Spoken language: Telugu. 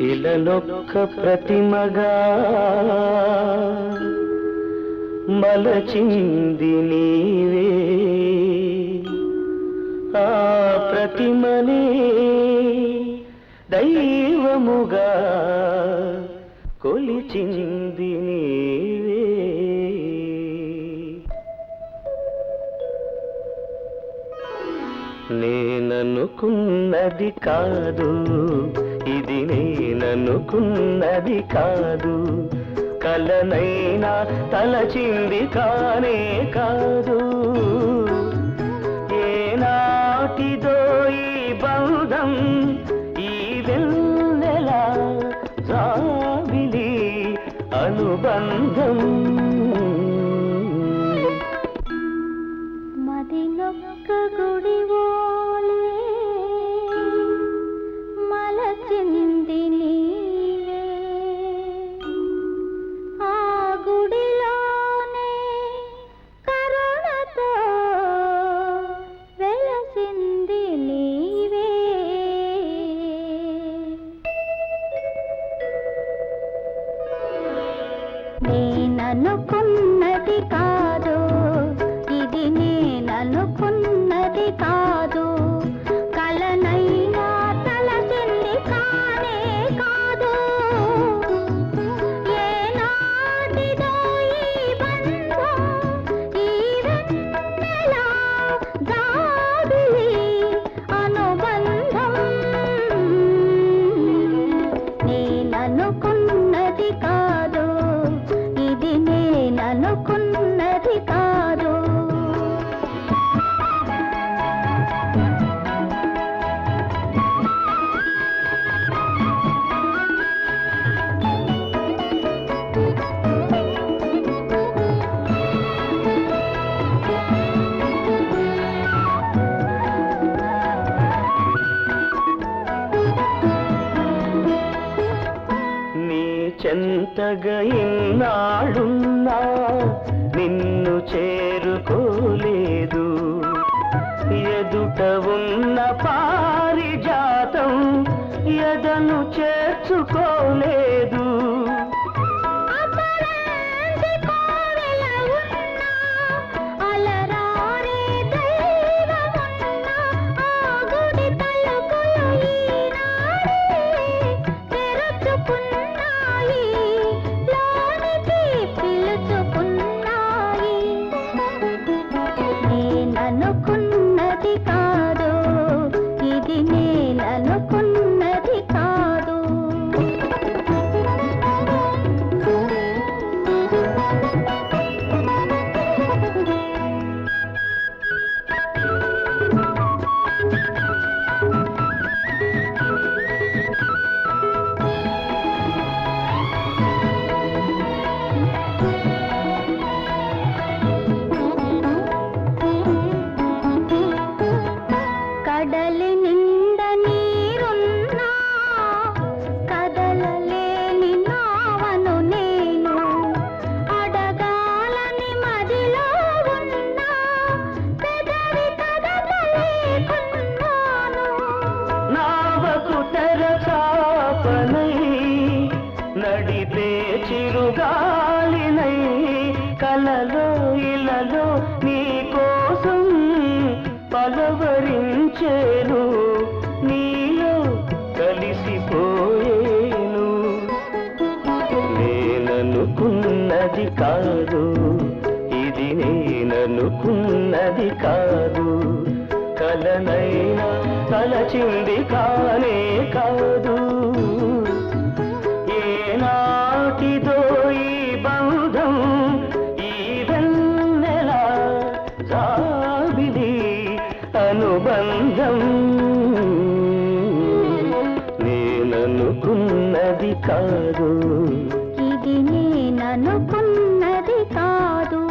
శిలలొక్క ప్రతిమగా మలచింది నీవే. ఆ ప్రతిమనే దైవముగా కొలిచింది నీవే. నేననుకున్నది కాదు ఇది నే నేననుకున్నది కాదు. కలనైనా తలచింది కానే కాదు. ఏనాటిదో ఈ బంధం ఈ వెన్నెల జాబిలి అనుబంధం. నేననుకున్నది కాదు? చెంతగా ఇన్నాళ్ళున్నా నిన్ను చేరుకోలేదు. ఎదుట ఉన్న పారిజాతం ఎదను చేర్చుకోలేదు. నడిపే చిరుగాలినై కలలో ఇలలో నీ కోసం పలవరించేను. నీలో కలిసిపోయేను. నేననుకున్నది కాదు ఇది నేననుకున్నది కాదు. కలనైనా తలచింది కానే కాదు. అనుకున్నది కాదు. ఇది నేననుకున్నది కాదు.